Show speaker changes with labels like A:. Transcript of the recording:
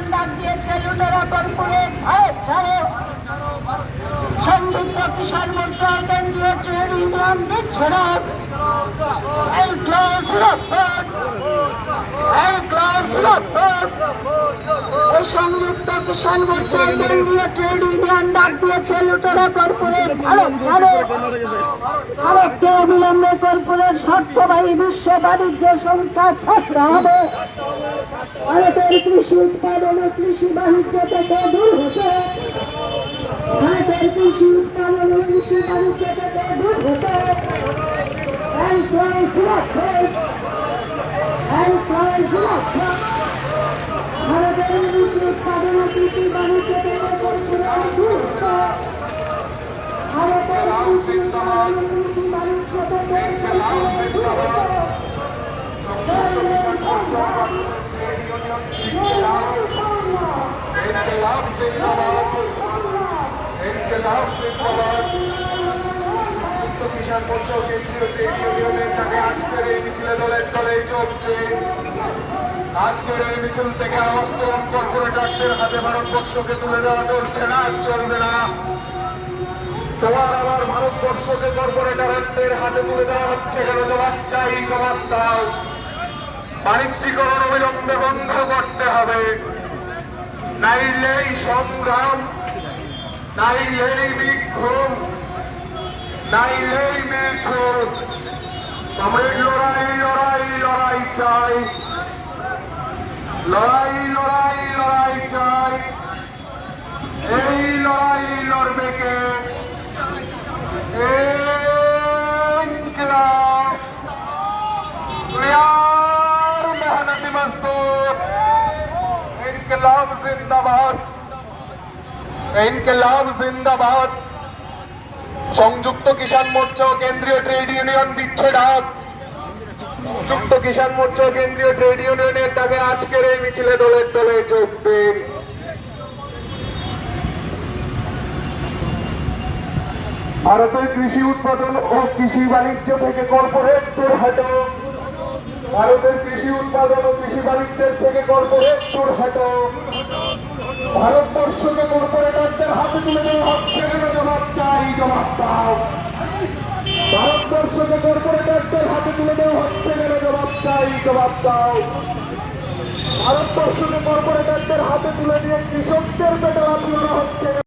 A: Union ডাক দিয়েছে লুটেরা কর্পোরেট ভারত ছাড়ো। সংযুক্ত কিষাণ মোর্চা কেন্দ্রীয় ট্রেড ইউনিয়ন দিচ্ছে না এই ক্লাস রক্ষক এই ক্লাস রক্ষক এই কেন্দ্রীয় ট্রেড ইউনিয়ন ডাক দিয়েছে লুটেরা কর্পোরেট। ভারতকে অবিলম্বে কর্পোরেট স্বার্থবাহী বিশ্ব বাণিজ্য সংস্থা ছাত্র হবে? ভারতের কৃষি উৎপাদন ও কৃষি বাণিজ্য থেকে দূর হতে ভারতের কৃষি উৎপাদন ও কৃষি বাণিজ্য থেকে দূর হতে সুরক্ষা উৎপাদন ও
B: কিষাণ ও কেন্দ্রীয় এই মিছিলে এই থেকে আওয়াস্তরণ কর্পোরেটরদের হাতে ভারতবর্ষকে তুলে দেওয়া চলছে না চলবে না। তোমার আমার ভারতবর্ষকে কর্পোরেটরদের হাতে তুলে দেওয়া হচ্ছে কেন, জবাব চাই, জবাব দাও। বাণিজ্যিকরণ অবিলম্বে বন্ধ করতে হবে। নাইলেই সংগ্রাম নাইলেই বিক্ষোভ নাইলেই মেছুদ আমরা লড়াই লড়াই লড়াই চাই। লড়াই লড়াই লড়াই চাই। এই লড়াই লড়বে কে? মেহনতি মজদুর। ইনকলাব জিন্দাবাদ। ইনকলাব জিন্দাবাদ। সংযুক্ত কিষাণ মোর্চা কেন্দ্রীয় ট্রেড ইউনিয়ন দিচ্ছে ডাক সংযুক্ত কিষাণ মোর্চা কেন্দ্রীয় ট্রেড ইউনিয়নের ডাকে আজকের এই মিছিলে দলের দলে যোগ দিন। ভারতের কৃষি উৎপাদন ও কৃষি বাণিজ্য থেকে কর্পোরেটদের হাটো। ভারতের কৃষি উৎপাদন ও কৃষি বাণিজ্যের থেকে কর্পোরেটর হাটো। ভারতবর্ষকে কর্পোরেটরদের দাও ভারতবর্ষকে কর্পোরেটরদের হাতে তুলে দেওয়া হচ্ছে গেলে জবাব চাই, জবাব দাও। ভারতবর্ষকে কর্পোরেটরদের হাতে তুলে দিয়ে কৃষকদের পেটে লাভ হচ্ছে